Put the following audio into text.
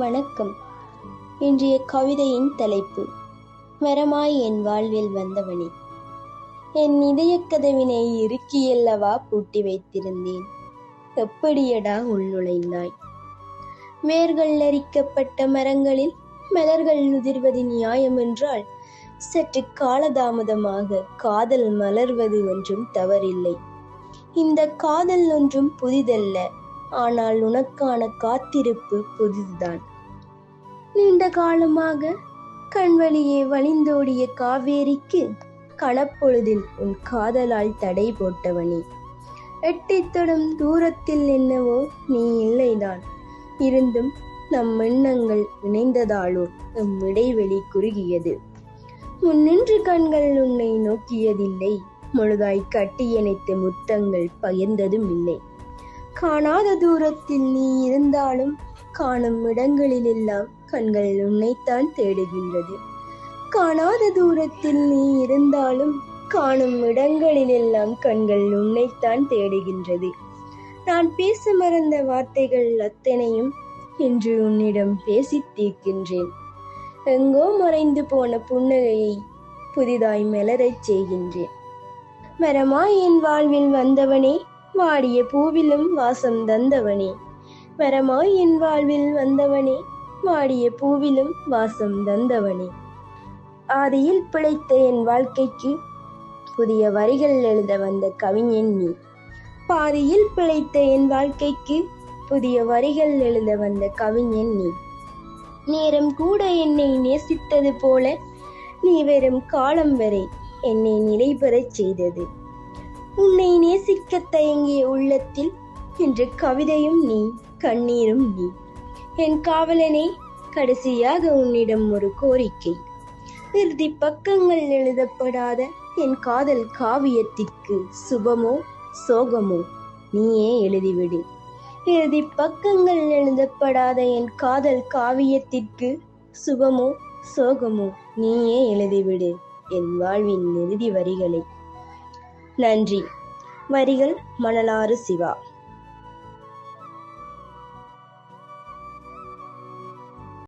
வணக்கம். இன்றைய கவிதையின் தலைப்பு வரமாய் என் வாழ்வில் வந்தவனே. என் இதயக் கதவினை இறுக்கியல்லவா பூட்டி வைத்திருந்தேன். எப்படியடா உள்நுழைந்தாய் வேர்கள் அரிக்கப்பட்ட மரங்களில் மலர்கள் உதிர்வது நியாயம் என்றால் சற்று காலதாமதமாக காதல் மலர்வது ஒன்றும் தவறில்லை. இந்த காதல் ஒன்றும் புதிதல்ல. ஆனால் உனக்கான காத்திருப்பு புதிதுதான். நீண்ட காலமாக கண்வழியே வழிந்தோடிய காவேரிக்கு கணப்பொழுதில் உன் காதலால் தடை போட்டவனே. எட்டித்தொடும் தூரத்தில் என்னவோ நீ இல்லைதான். இருந்தும் நம் எண்ணங்கள் இணைந்ததாலோ நம் இடைவெளி குறுகியது. முன்னின்று கண்கள் உன்னை நோக்கியதில்லை. முழுதாய் கட்டியணைத்து முத்தங்கள் பகிர்ந்ததும் இல்லை காணாத தூரத்தில் நீ இருந்தாலும் காணும் இடங்களிலெல்லாம் கண்கள் உன்னைத்தான் தேடுகின்றது. காணாத தூரத்தில் நீ இருந்தாலும் காணும் இடங்களிலெல்லாம் கண்கள் உன்னைத்தான் தேடுகின்றது. நான் பேச மறந்த வார்த்தைகள் அத்தனையும் இன்று உன்னிடம் பேசித் தீர்க்கின்றேன். எங்கோ மறைந்து போன புன்னகையை புதிதாய் மலரச் செய்கின்றேன். மரமாய் என் வாழ்வில் வந்தவனே வாடிய பூவிலும் வாசம் தந்தவனே. மரமாய் என் வாழ்வில் வந்தவனே வாடிய பூவிலும் வாசம் தந்தவனே. ஆதியில் பிழைத்த என் வாழ்க்கைக்கு புதிய வரிகள் எழுத வந்த கவிஞன் நீ. பாதியில் பிழைத்த என் வாழ்க்கைக்கு புதிய வரிகள் எழுத வந்த கவிஞன் நீ. நேரம் கூட என்னை நேசித்தது போல நீ வெறும் காலம் வரை என்னை நிலைபெறச் செய்தது. உன்னை நேசிக்க தயங்கிய உள்ளத்தில் என்று கவிதையும் நீ கண்ணீரும் நீ. என் காவலனே கடைசியாக உன்னிடம் ஒரு கோரிக்கை. இறுதி பக்கங்கள் எழுதப்படாத என் காதல் காவியத்திற்கு சுபமோ சோகமோ நீயே எழுதிவிடு. இறுதி பக்கங்கள் எழுதப்படாத என் காதல் காவியத்திற்கு சுபமோ சோகமோ நீயே எழுதிவிடு. என் வாழ்வின் இறுதி வரிகளை நன்றி. வரிகள் மணலாறு சிவா.